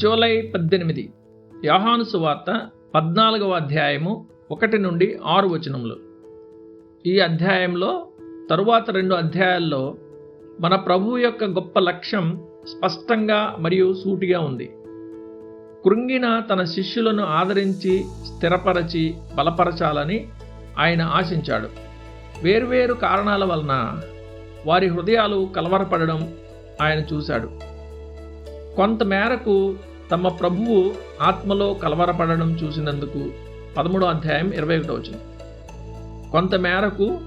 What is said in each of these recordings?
July పద్దెనిమిది యోహాను సువార్త పద్నాలుగవ అధ్యాయము ఒకటి నుండి ఆరు వచనములు. ఈ అధ్యాయంలో తరువాత రెండు అధ్యాయాల్లో మన ప్రభువు యొక్క గొప్ప లక్ష్యం స్పష్టంగా మరియు సూటిగా ఉంది. కృంగిన తన శిష్యులను ఆదరించి స్థిరపరచి బలపరచాలని ఆయన ఆశించాడు. వేర్వేరు కారణాల వలన వారి హృదయాలు కలవరపడడం ఆయన చూశాడు. కొంతమేరకు తమ ప్రభువు ఆత్మలో కలవరపడడం చూసినందుకు పదమూడో అధ్యాయం ఇరవై ఒకటో వచ్చింది కొంతమేరకు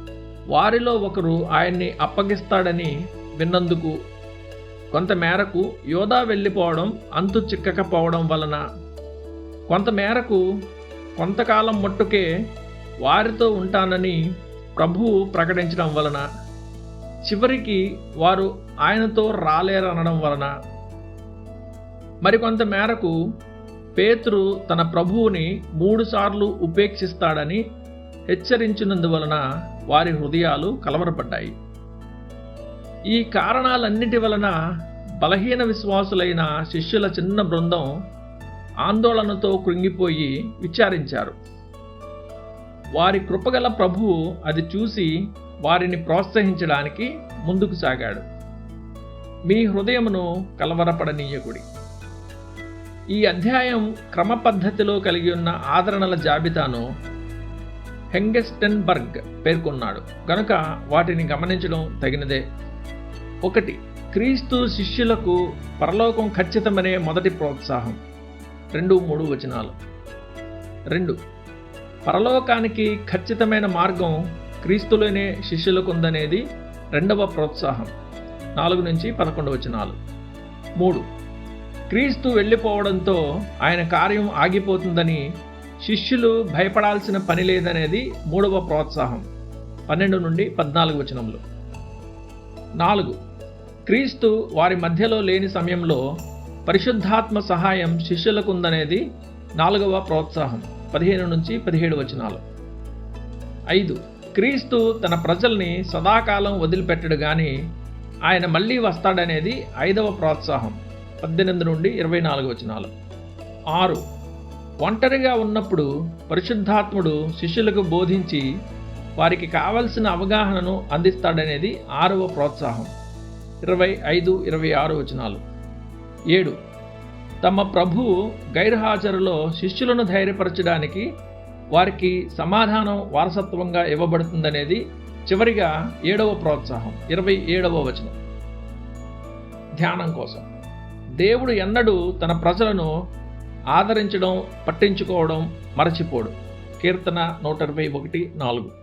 వారిలో ఒకరు ఆయన్ని అప్పగిస్తాడని విన్నందుకు కొంతమేరకు యోధా వెళ్ళిపోవడం అంతు చిక్కకపోవడం వలన. కొంతమేరకు కొంతకాలం మట్టుకే వారితో ఉంటానని ప్రభువు ప్రకటించడం వలన. చివరికి వారు ఆయనతో రాలేరనడం వలన. మరికొంత మేరకు పేతురు తన ప్రభువుని మూడుసార్లు ఉపేక్షిస్తాడని హెచ్చరించినందువలన వారి హృదయాలు కలవరపడ్డాయి. ఈ కారణాలన్నిటి వలన బలహీన విశ్వాసులైన శిష్యుల చిన్న బృందం ఆందోళనతో కృంగిపోయి విచారించారు. వారి కృపగల ప్రభువు అది చూసి వారిని ప్రోత్సహించడానికి ముందుకు సాగాడు. మీ హృదయమును కలవరపడనీయకుడి. ఈ అధ్యాయం క్రమ పద్ధతిలో కలిగి ఉన్న ఆదరణల జాబితాను హెంగెస్టెన్బర్గ్ పేర్కొన్నాడు. గనుక వాటిని గమనించడం తగినదే. ఒకటి క్రీస్తు శిష్యులకు పరలోకం ఖచ్చితమనే మొదటి ప్రోత్సాహం. రెండు మూడు వచనాలు. రెండు పరలోకానికి ఖచ్చితమైన మార్గం క్రీస్తులోనే శిష్యులకు ఉందనేది రెండవ ప్రోత్సాహం. నాలుగు నుంచి పదకొండు వచనాలు. మూడు క్రీస్తు వెళ్ళిపోవడంతో ఆయన కార్యం ఆగిపోతుందని శిష్యులు భయపడాల్సిన పని లేదనేది మూడవ ప్రోత్సాహం. పన్నెండు నుండి పద్నాలుగు వచనములు. నాలుగు. క్రీస్తు వారి మధ్యలో లేని సమయంలో పరిశుద్ధాత్మ సహాయం శిష్యులకు ఉందనేది నాలుగవ ప్రోత్సాహం. పదిహేను నుంచి పదిహేడు వచనాలు. ఐదు. క్రీస్తు తన ప్రజల్ని సదాకాలం వదిలిపెట్టడు కానీ ఆయన మళ్ళీ వస్తాడనేది ఐదవ ప్రోత్సాహం. పద్దెనిమిది నుండి ఇరవై నాలుగు వచనాలు. ఆరు. ఒంటరిగా ఉన్నప్పుడు పరిశుద్ధాత్ముడు శిష్యులకు బోధించి వారికి కావలసిన అవగాహనను అందిస్తాడనేది ఆరవ ప్రోత్సాహం. ఇరవై ఐదు ఇరవై ఆరు వచనాలు. ఏడు. తమ ప్రభువు గైర్హాజరులో శిష్యులను ధైర్యపరచడానికి వారికి సమాధానం వారసత్వంగా ఇవ్వబడుతుందనేది చివరిగా ఏడవ ప్రోత్సాహం. ఇరవై ఏడవ వచనం. ధ్యానం కోసం. దేవుడు ఎన్నడూ తన ప్రజలను ఆదరించడం పట్టించుకోవడం మరచిపోడు. కీర్తన నూట ఇరవై ఒకటి నాలుగు.